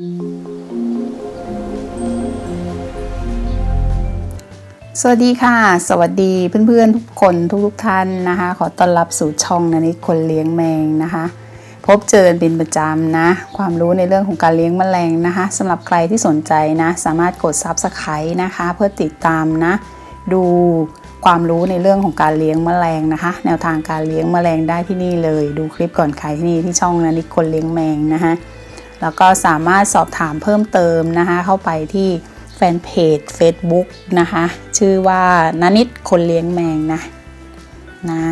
สวัสดีค่ะ สวัสดีเพื่อนๆทุกคนทุกๆท่านนะคะ ขอต้อนรับสู่ช่องนานิดคนเลี้ยงแมงนะคะ พบเจอเป็นประจำนะ ความรู้ในเรื่องของการเลี้ยงแมลงนะคะสำหรับใครที่สนใจนะ สามารถกด Subscribe นะคะ เพื่อติดตามนะ ดูความรู้ในเรื่องของการเลี้ยงแมลงนะคะ แนวทางการเลี้ยงแมลงได้ที่นี่เลย ดูคลิปก่อนใครที่นี่ที่ช่องนานิดคนเลี้ยงแมงนะคะ แล้วก็สามารถสอบถามเพิ่มเติมนะคะ เข้าไปที่แฟนเพจ Facebook นะคะ ชื่อว่านานิดคนเลี้ยงแมงนะนะ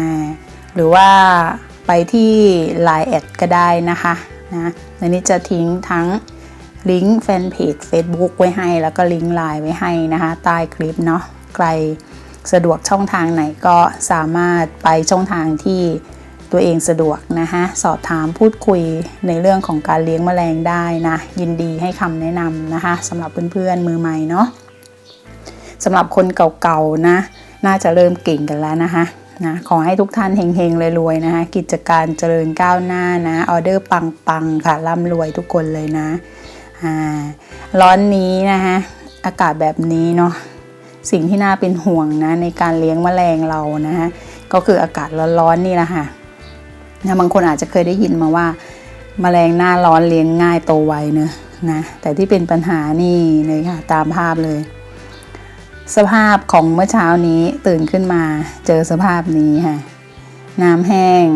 หรือว่าไปที่ Line แอดก็ได้นะคะนะนานิดจะทิ้งทั้งลิงก์แฟนเพจ Facebook ไว้ให้ แล้วก็ลิงก์ Line ไว้ให้นะคะใต้คลิปเนาะใครสะดวกช่องทางไหนก็สามารถไปช่องทางที่ ตัวเองสะดวกนะคะสอบถามพูดคุยในเรื่องของการเลี้ยงแมลงได้นะ ยินดีให้คำแนะนำนะคะสำหรับเพื่อนๆมือใหม่เนาะสำหรับคนเก่าๆนะ น่าจะเริ่มเก่งกันแล้วนะคะนะขอให้ทุกท่านเฮงๆรวยๆนะคะ กิจการเจริญก้าวหน้านะออเดอร์ปังๆค่ะร่ำรวยทุกคนเลยนะอ่าร้อนนี้นะคะอากาศแบบนี้เนาะสิ่งที่น่าเป็นห่วงนะในการเลี้ยงแมลงเรานะคะก็คืออากาศร้อนๆนี่แหละค่ะ นะบางคนอาจจะเคยได้ยินมาว่าแมลงหน้าร้อนเลี้ยงง่ายโตไวเนอะนะแต่ที่เป็นปัญหานี่เลยค่ะตามภาพเลย สภาพของเมื่อเช้านี้ตื่นขึ้นมาเจอสภาพนี้ค่ะ น้ำแห้ง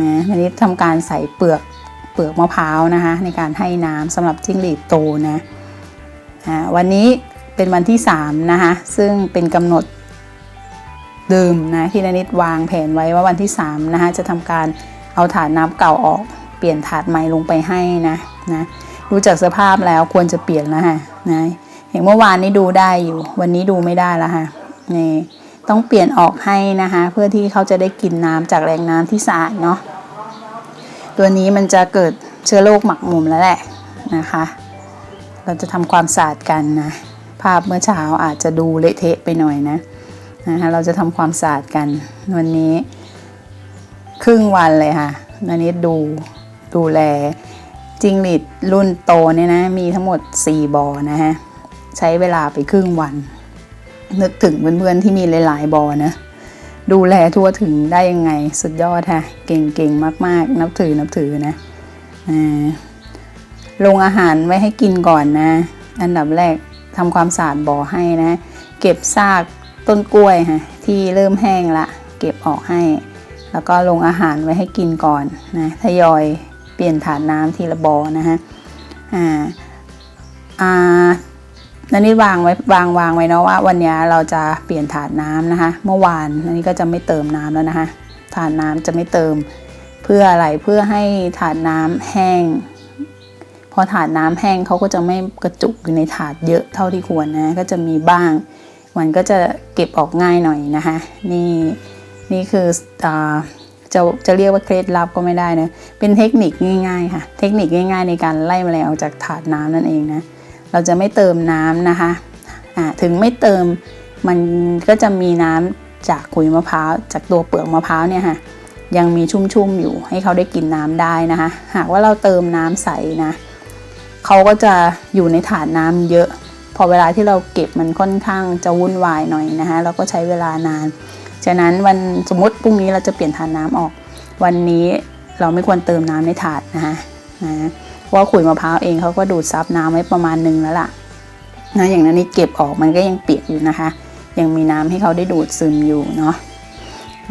นะวันนี้ทำการใส่เปลือกเปลือกมะพร้าวนะคะ ในการให้น้ำสำหรับจิ้งหรีดโตนะอ่าวันนี้เป็นวันที่3นะคะซึ่งเป็นกำหนด เดิมนะที่นนิดวางแผนไว้ว่าวันที่3นะคะจะทำการเอาถาดน้ำเก่าออก เปลี่ยนถาดใหม่ลงไปให้นะนะดูจากสภาพแล้วควรจะเปลี่ยนแล้วค่ะนะเห็นเมื่อวานนี้ดูได้อยู่ วันนี้ดูไม่ได้แล้วค่ะนี่ต้องเปลี่ยนออกให้นะคะ เพื่อที่เขาจะได้กินน้ำจากแหล่งน้ำที่สะอาดเนาะตัวนี้มันจะเกิดเชื้อโรคหมักหมมแล้วแหละนะคะ เราจะทำความสะอาดกันนะภาพเมื่อเช้าอาจจะดูเละเทะไปหน่อยนะ นะคะเราจะทำความสะอาดกัน วันนี้ ครึ่งวันเลยค่ะนันนี้ดูดูแลจิงหรีดรุ่นโตเนี่ยนะมีทั้งหมด 4บอนะฮะใช้เวลาไปครึ่งวัน นึกถึงเพื่อนๆที่มีหลายๆบอนะดูแลทั่วถึงได้ยังไงสุดยอดค่ะ เก่งๆ มากๆ นับถือนับถือนะอ่าลงอาหารไว้ให้กินก่อนนะ อันดับแรกทำความสะอาดบ่อให้นะ เก็บซาก ต้นกล้วยค่ะที่เริ่มแห้งละ เก็บออกให้ แล้วก็ลงอาหารไว้ให้กินก่อนนะทยอยเปลี่ยนถาดน้ำทีละบอนะฮะอ่าอ่านันนี่วางไว้วางวางไว้เนาะว่า วันนี้เราจะเปลี่ยนถาดน้ำนะคะ เมื่อวานนันนี่ก็จะไม่เติมน้ำแล้วนะคะถาดน้ำจะไม่เติม เพื่ออะไรเพื่อให้ถาดน้ำแห้ง พอถาดน้ำแห้งเขาก็จะไม่กระจุกอยู่ในถาดเยอะเท่าที่ควรนะก็จะมีบ้าง มันก็จะเก็บออกง่ายหน่อยนะคะ นี่นี่คืออจะจะเรียกว่าเคล็ดลับก็ไม่ได้นะ เป็นเทคนิคง่ายๆค่ะ เทคนิคง่าย ๆ ในการไล่แมลงออกจากถาดน้ำนั่นเองนะ เราจะไม่เติมน้ำนะคะะถึงไม่เติมมันก็จะมีน้ำจากขุยมะพร้าวจากตัวเปลือกมะพร้าวเนี่ยค่ะ ยังมีชุ่มๆอยู่ให้เขาได้กินน้ำได้นะคะ หากว่าเราเติมน้ำใสนะเขาก็จะอยู่ในถาดน้ำเยอะ พอเวลาที่เราเก็บมันค่อนข้างจะวุ่นวายหน่อยนะคะแล้วก็ใช้เวลานาน ฉะนั้นวันสมมติพรุ่งนี้เราจะเปลี่ยนถาดน้ำออก วันนี้เราไม่ควรเติมน้ำในถาดนะคะนะว่าขุยมะพร้าวเองเขาก็ดูดซับน้ำไว้ประมาณหนึ่งแล้วล่ะนะอย่างนั้นนี่เก็บออกมันก็ยังเปียกอยู่นะคะ ยังมีน้ำให้เขาได้ดูดซึมอยู่เนาะ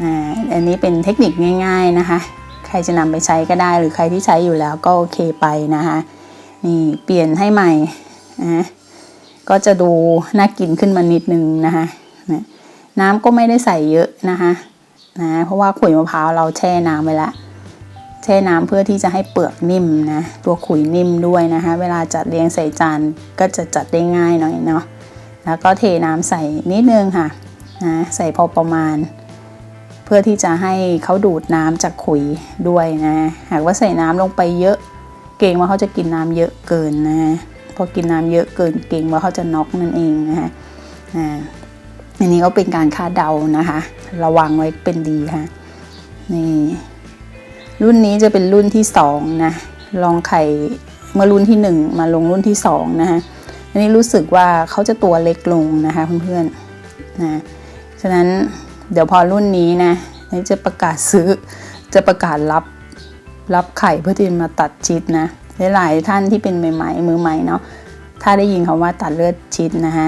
นะอันนี้เป็นเทคนิคง่าย ๆนะคะ ใครจะนำไปใช้ก็ได้หรือใครที่ใช้อยู่แล้วก็โอเคไปนะคะนี่เปลี่ยนให้ใหม่นะ ก็จะดูน่ากินขึ้นมานิดนึงนะคะน้ำก็ไม่ได้ใส่เยอะนะคะนะเพราะว่าขุยมะพร้าวเราแช่น้ำไว้แล้วแช่น้ำเพื่อที่จะให้เปลือกนิ่มนะตัวขุยนิ่มด้วยนะคะเวลาจัดเรียงใส่จานก็จะจัดได้ง่ายหน่อยเนาะแล้วก็เทน้ำใส่นิดนึงค่ะนะใส่พอประมาณ เพื่อที่จะให้เขาดูดน้ำจากขุยด้วยนะหากว่าใส่น้ำลงไปเยอะ เกรงว่าเขาจะกินน้ำเยอะเกินนะ พอกินน้ำเยอะเกินเกรงว่าเขาจะน็อกนั่นเองนะคะอ่าอันนี้ก็เป็นการคาดเดานะคะ ระวังไว้เป็นดีค่ะนี่รุ่นนี้จะเป็นรุ่นที่สองนะลองไข่เมื่อรุ่นที่ 1 มาลงรุ่นที่2นะคะอันนี้รู้สึกว่าเขาจะตัวเล็กลงนะคะเพื่อนๆนะฉะนั้นเดี๋ยวพอรุ่นนี้นะนี่จะประกาศซื้อจะประกาศรับรับไข่เพื่อที่จะมาตัดชิดนะ หลายๆท่านที่เป็นใหม่ๆมือใหม่เนาะถ้าได้ยินคำว่าตัดเลือดชิดนะคะ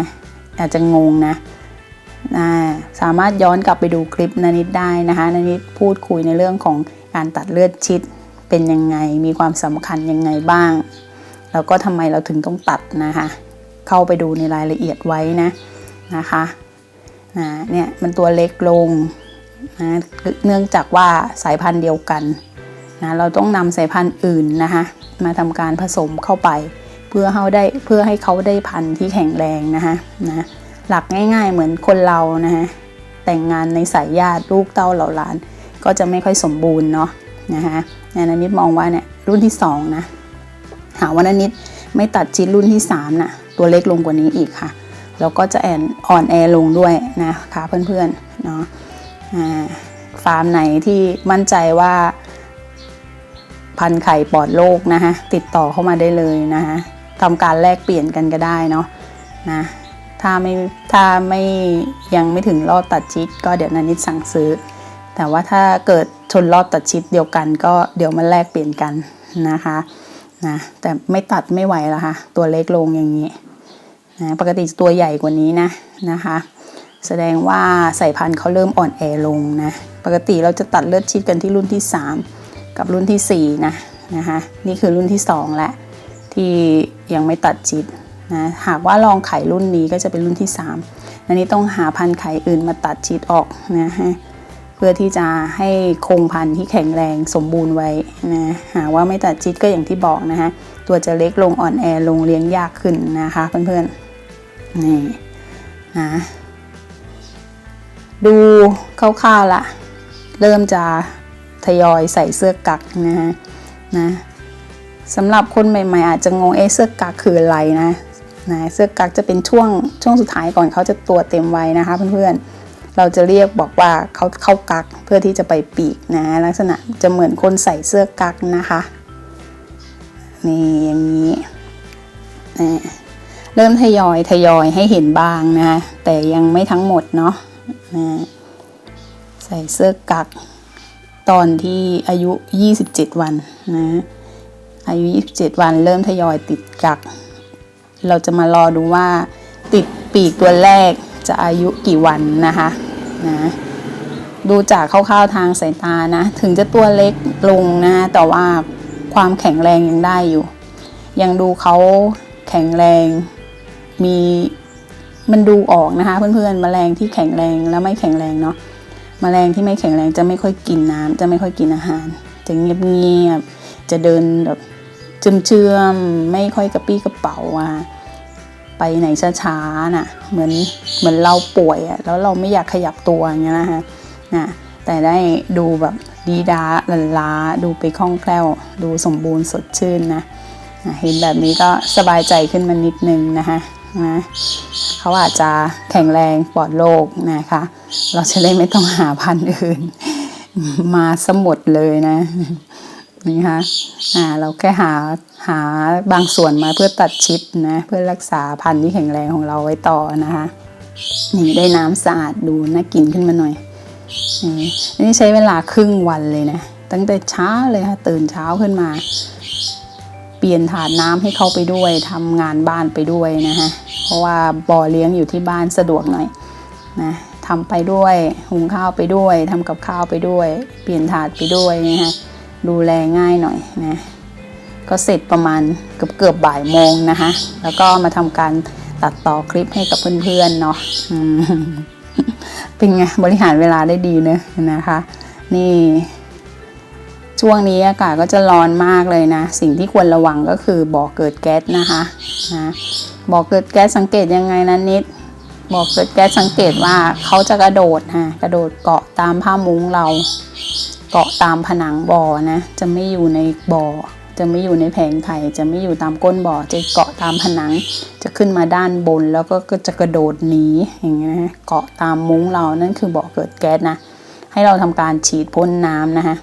อาจจะงงนะนะสามารถย้อนกลับไปดูคลิปนานิดได้นะคะนานิดพูดคุยในเรื่องของการตัดเลือดชิดเป็นยังไงมีความสำคัญยังไงบ้าง แล้วก็ทำไมเราถึงต้องตัดนะคะ เข้าไปดูในรายละเอียดไว้นะนะคะนะเนี่ยมันตัวเล็กลงนะเนื่องจากว่าสายพันธุ์เดียวกัน นะเราต้องนำสายพันธุ์อื่นนะคะมาทำการผสมเข้าไป เพื่อเขาได้เพื่อให้เขาได้พันธุ์ที่แข็งแรงนะคะนะหลักง่าย ๆ เหมือนคนเรานะฮะแต่งงานในสายญาติลูกเต้าเหล่าหลาน ก็จะไม่ค่อยสมบูรณ์เนาะนะคะนันนิดมองว่าเนี่ยรุ่นที่2นะหาว่านันนิดไม่ตัดชิ้นรุ่นที่3นะตัวเล็กลงกว่านี้อีกค่ะแล้วก็จะแอนอ่อนแอลงด้วยนะคะเพื่อนๆเนาะฟาร์มไหนที่มั่นใจว่า พันไข่ปลอดโรคนะคะติดต่อเข้ามาได้เลยนะคะทำการแลกเปลี่ยนกันก็ได้เนาะนะถ้าไม่ถ้าไม่ยังไม่ถึงรอบตัดชิด ก็เดี๋ยวนันนิดสั่งซื้อ แต่ว่าถ้าเกิดชนรอบตัดชิดเดียวกัน ก็เดี๋ยวมาแลกเปลี่ยนกันนะคะนะแต่ไม่ตัดไม่ไหวแล้วค่ะตัวเล็กลงอย่างนี้นะปกติตัวใหญ่กว่านี้นะนะคะ แสดงว่าสายพันธุ์เขาเริ่มอ่อนแอลงนะปกติเราจะตัดเลือดชิดกันที่รุ่นที่ 3 กับรุ่นที่ 4 นะนะคะนี่คือรุ่นที่2และที่ยังไม่ตัดชิดนะหากว่าลองไขรุ่นนี้ก็จะเป็นรุ่นที่ 3 อันนี้ต้องหาพันไขอื่นมาตัดชิดออกนะฮะเพื่อที่จะให้คงพันธุ์ที่แข็งแรงสมบูรณ์ไว้นะหากว่าไม่ตัดชิดก็อย่างที่บอกนะฮะตัวจะเล็กลงอ่อนแอลงเลี้ยงยากขึ้นนะคะเพื่อนๆนี่นะดูคร่าวๆละเริ่มจะ ทยอยใส่เสื้อกักนะฮะนะสำหรับคนใหม่ๆ อาจจะงงเอเสื้อกักคืออะไรนะนะเสื้อกักจะเป็นช่วงช่วงสุดท้ายก่อนเขาจะตัวเต็มวัยนะคะเพื่อนๆเราจะเรียกบอกว่าเขาเข้ากักเพื่อที่จะไปปีกนะลักษณะจะเหมือนคนใส่เสื้อกักนะคะนี่อย่างนี้นะเริ่มทยอยทยอยให้เห็นบางนะแต่ยังไม่ทั้งหมดเนาะนะใส่เสื้อกัก ตอนที่อายุ 27 วันนะอายุ 27 วันเริ่มทยอยติดกัก เราจะมารอดูว่าติดปีกตัวแรกจะอายุกี่วันนะคะนะดูจากคร่าวๆทางสายตานะ ถึงจะตัวเล็กลงนะ แต่ว่าความแข็งแรงยังได้อยู่ ยังดูเขาแข็งแรง มีมันดูออกนะคะ เพื่อนๆแมลงที่แข็งแรงและไม่แข็งแรงเนาะ แมลงที่ไม่แข็งแรงจะไม่ค่อยกินน้ำจะไม่ค่อยกินอาหาร จะเงียบๆจะเดินแบบเชื่อมไม่ค่อยกระปี้กระเป๋าอะไปไหนช้าๆน่ะ เหมือนเหมือนเราป่วยอะแล้วเราไม่อยากขยับตัวอย่างเงี้ยนะคะนะแต่ได้ดูแบบดีดาลันล้าดูไปคล่องแคล่ว ดูสมบูรณ์สดชื่นนะนะเห็นแบบนี้ก็สบายใจขึ้นมานิดนึงนะคะ นะเขาอาจจะแข็งแรงปลอดโรคนะคะ เราจะได้ไม่ต้องหาพันธุ์อื่น มาสมุดเลยนะนี่คะอ่าเราแค่หาหาบางส่วนมาเพื่อตัดชิปนะเพื่อรักษาพันธุ์ที่แข็งแรงของเราไว้ต่อนะคะนี่ได้น้ำสะอาดดูน่ากินขึ้นมาหน่อยนี่ใช้เวลาครึ่งวันเลยนะตั้งแต่เช้าเลยค่ะตื่นเช้าขึ้นมา เปลี่ยนถาดน้ำให้เขาไปด้วยทำงานบ้านไปด้วยนะฮะเพราะว่าบ่อเลี้ยงอยู่ที่บ้านสะดวกหน่อยนะทำไปด้วยหุงข้าวไปด้วยทำกับข้าวไปด้วย เปลี่ยนถาดไปด้วยนะฮะดูแลง่ายหน่อยนะก็เสร็จประมาณเกือบเกือบบ่ายโมงนะคะแล้วก็มาทำการตัดต่อคลิปให้กับเพื่อนๆเนาะเป็นไงบริหารเวลาได้ดีเนอะนะคะ นี่ ช่วงนี้อากาศก็จะร้อนมากเลยนะ สิ่งที่ควรระวังก็คือบ่อเกิดแก๊สนะคะนะบ่อเกิดแก๊สสังเกตยังไงนะนิดบ่อเกิดแก๊สสังเกตว่าเขาจะกระโดดฮะกระโดดเกาะตามผ้ามุ้งเรา เกาะตามผนังบ่อนะจะไม่อยู่ในบ่อ จะไม่อยู่ในแผงไข่จะไม่อยู่ตามก้นบ่อจะเกาะตามผนัง จะขึ้นมาด้านบนแล้วก็จะกระโดดหนีอย่างเงี้ยนะเกาะตามมุ้งเรานั่นคือบ่อเกิดแก๊สนะให้เราทำการฉีดพ่นน้ำนะคะ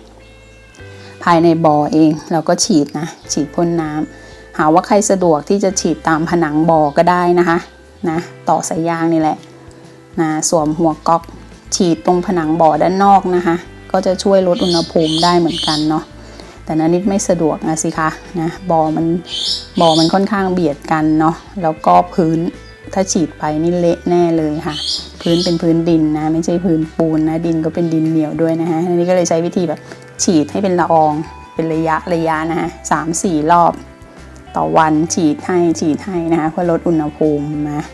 ภายในบ่อเอง เราก็ฉีดนะฉีดพ่นน้ำหาว่าใครสะดวกที่จะฉีดตามผนังบ่อก็ได้นะคะนะต่อสายยางนี่แหละนะสวมหัวก๊อกฉีดตรงผนังบ่อด้านนอกนะคะ ก็จะช่วยลดอุณหภูมิได้เหมือนกันเนาะแต่นานิดไม่สะดวกนะสิคะนะบ่อมันบ่อมันค่อนข้างเบียดกันเนาะแล้วก็พื้นถ้าฉีดไปนี่เละแน่เลยค่ะ พื้นเป็นพื้นดินนะ ไม่ใช่พื้นปูนนะดินก็เป็นดินเหนียวด้วยนะคะอันนี้ก็เลยใช้วิธีแบบ ฉีดให้เป็นละออง เป็นระยะระยะนะคะสามสี่รอบ ต่อวันฉีดให้ฉีดให้นะคะเพื่อลดอุณหภูมินะ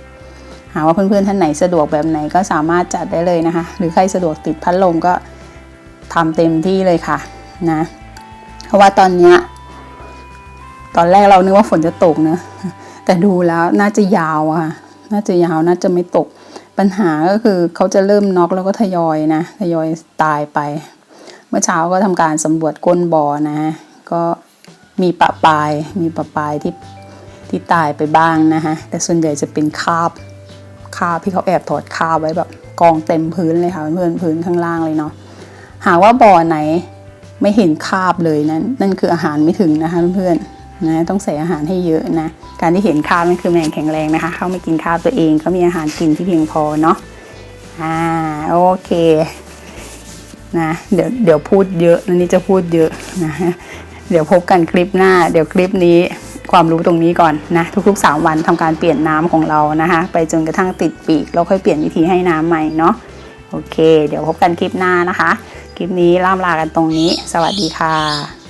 หาว่าเพื่อนๆท่านไหนสะดวกแบบไหนก็สามารถจัดได้เลยนะคะ หรือใครสะดวกติดพัดลมก็ทำเต็มที่เลยค่ะนะเพราะว่าตอนเนี้ยตอนแรกเรานึกว่าฝนจะตกเนะแต่ดูแล้วน่าจะยาวอะ่ะน่าจะยาวน่าจะไม่ตก ปัญหาก็คือเขาจะเริ่มน็อกแล้วก็ทยอยนะ ทยอยตายไป มื่อเช้าก็ทำการสำรวจก้นบ่อนะฮะก็มีปะปลายมีปะปลายที่ที่ตายไปบ้างนะฮะแต่ส่วนใหญ่จะเป็นคาบคาบที่เขาแอบถอดคาบไว้แบบกองเต็มพื้นเลยค่ะเพื่อนพื้นข้างล่างเลยเนาะหากว่าบ่อไหนไม่เห็นคาบเลยนั้นนั่นคืออาหารไม่ถึงนะคะเพื่อนๆนะต้องใส่อาหารให้เยอะนะการที่เห็นคาบนั่นคือแมงแข็งแรงนะคะ เขาไม่กินคาบตัวเองเขามีอาหารกินที่เพียงพอเนาะอ่าโอเค นะเดี๋ยวเดี๋ยวพูดเยอะนันนี่จะพูดเยอะนะเดี๋ยวพบกันคลิปหน้า เดี๋ยวคลิปนี้ความรู้ตรงนี้ก่อนนะทุกๆ 3 วันทำการเปลี่ยนน้ำของเรานะคะ ไปจนกระทั่งติดปีกแล้วค่อยเปลี่ยนวิธีให้น้ำใหม่เนาะโอเค เดี๋ยวพบกันคลิปหน้านะคะ คลิปนี้ล่ามลากันตรงนี้ สวัสดีค่ะ